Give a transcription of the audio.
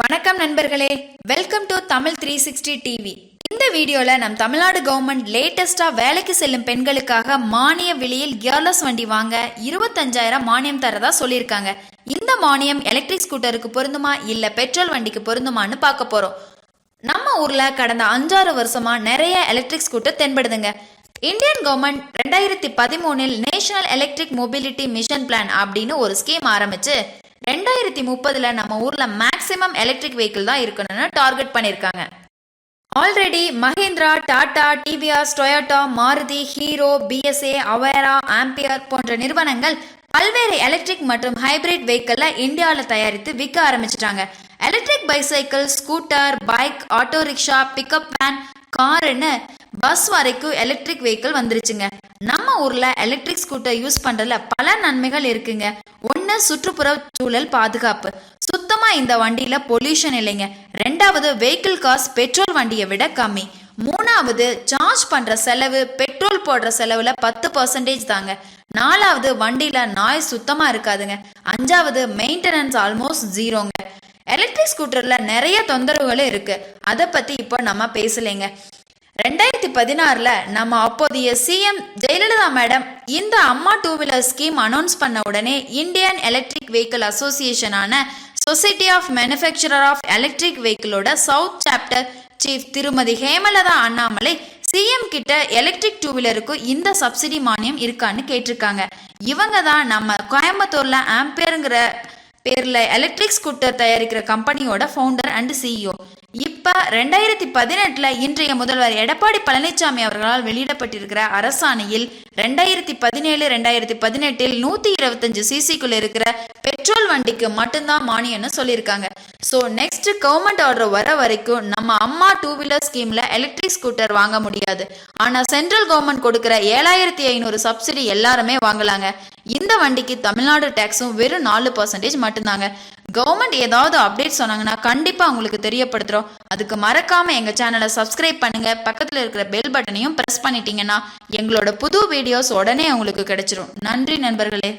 வணக்கம் நண்பர்களே. Welcome to Tamil three sixty TV இந்த வீடியோல நம் தமிழ்நாடு கவர்மெண்ட் லேட்டஸ்டா வேலைக்கு செல்லும் பெண்களுக்காக மானிய விலையில் கியர்லெஸ் வண்டி வாங்க இருபத்தஞ்சாயிரம் மானியம் தரதா சொல்லியிருக்காங்க. இந்த மானியம் எலக்ட்ரிக் ஸ்கூட்டருக்கு பொருந்துமா? இல்ல பெட்ரோல் வண்டிக்கு பொருந்துமான்னு பார்க்க போறோம். நம்ம ஊர்ல கடந்த அஞ்சாறு வருஷமா நிறைய எலக்ட்ரிக் ஸ்கூட்டர் தென்படுதுங்க. இந்தியன் கவர்மெண்ட் ரெண்டாயிரத்தி பதிமூணில் national electric mobility mission plan அப்படின்னு ஒரு ஸ்கீம் ஆரம்பிச்சு ரெண்டாயிரத்தி முப்பதுல நம்ம ஊர்ல மேக்சிமம் எலக்ட்ரிக் வெஹிக்கிள் தான் இருக்கணும்னு டார்கெட் பண்ணியிருக்காங்க already Mahindra Tata TVS Toyota Maruti Hero BSA Avera Ampere போன்ற நிறுவனங்கள் பல்வேறு எலக்ட்ரிக் மற்றும் ஹைபிரிட் வெஹிக்கிளை இந்தியாவில் தயாரித்து விற்க ஆரம்பிச்சிட்டாங்க. Electric bicycle scooter bike auto rickshaw pickup van காருன்னு bus வரைக்கும் எலக்ட்ரிக் வெஹிக்கிள் வந்துருச்சுங்க. நம்ம ஊர்ல எலக்ட்ரிக் ஸ்கூட்டர் யூஸ் பண்றதுல பல நன்மைகள் இருக்குங்க. சுற்றுப்புற சூழல் பாதுகாப்பு. சுத்தமா இந்த வண்டியில பொல்யூஷன் இல்லைங்க. ரெண்டாவது வெஹிக்கிள் காஸ்ட் பெட்ரோல் வண்டியை விட கம்மி. மூணாவது சார்ஜ் பண்ற செலவு பெட்ரோல் போடுற செலவுல பத்து பர்சன்டேஜ் தாங்க. நாலாவது வண்டியில நாய் சுத்தமா இருக்காதுங்க. அஞ்சாவது மெயின்டெனன்ஸ் ஆல்மோஸ்ட் ஜீரோங்க எலக்ட்ரிக் ஸ்கூட்டர்ல நிறைய தொந்தரவுகளும் இருக்கு. அதை பத்தி இப்போ நம்ம பேசலைங்க. ரெண்டாயிரத்தி பதினாறுல நம்ம அப்போதைய சிஎம் ஜெயலலிதா மேடம் இந்த அம்மா டூ வீலர் ஸ்கீம் அனௌன்ஸ் பண்ண உடனே Indian electric vehicle அசோசியேஷனான society of manufacturer of electric வெஹிக்கிளோட south chapter chief திருமதி ஹேமலதா அண்ணாமலை சிஎம் கிட்ட எலக்ட்ரிக் டூ வீலருக்கு இந்த சப்சிடி மானியம் இருக்கான்னு கேட்டிருக்காங்க. இவங்க தான் நம்ம கோயம்புத்தூர்ல ஆம்பியருங்கிற பேர்ல எலக்ட்ரிக் ஸ்கூட்டர் தயாரிக்கிற கம்பெனியோட ஃபவுண்டர் அண்ட் சிஇஓ இப்ப ரெண்டாயிரத்தி பதினெட்டுல இன்றைய முதல்வர் எடப்பாடி பழனிசாமி அவர்களால் வெளியிடப்பட்டிருக்கிற அரசாணையில் ரெண்டாயிரத்தி பதினேழு ரெண்டாயிரத்தி பதினெட்டில் நூத்தி இருபத்தஞ்சு சிசிக்குள்ள இருக்கிற பெட்ரோல் வண்டிக்கு மட்டும்தான் மானியம்னு சொல்லியிருக்காங்க. ஸோ நெக்ஸ்ட் கவர்மெண்ட் ஆர்டர் வர வரைக்கும் நம்ம அம்மா டூ வீலர் ஸ்கீம்ல எலக்ட்ரிக் ஸ்கூட்டர் வாங்க முடியாது. ஆனா சென்ட்ரல் கவர்மெண்ட் கொடுக்கிற ஏழாயிரத்தி ஐநூறு சப்சிடி எல்லாருமே வாங்கலாங்க. இந்த வண்டிக்கு தமிழ்நாடு டேக்ஸும் வெறும் நாலு பர்சன்டேஜ் மட்டும்தாங்க. கவர்மெண்ட் ஏதாவது அப்டேட் சொன்னாங்கன்னா கண்டிப்பா உங்களுக்கு தெரியப்படுத்துறோம். அதுக்கு மறக்காம எங்க சேனலை சப்ஸ்கிரைப் பண்ணுங்க. பக்கத்துல இருக்கிற பெல் பட்டனையும் பிரஸ் பண்ணிட்டீங்கன்னா எங்களோட புது வீடியோஸ் உடனே உங்களுக்கு கிடைச்சிரும். நன்றி நண்பர்களே.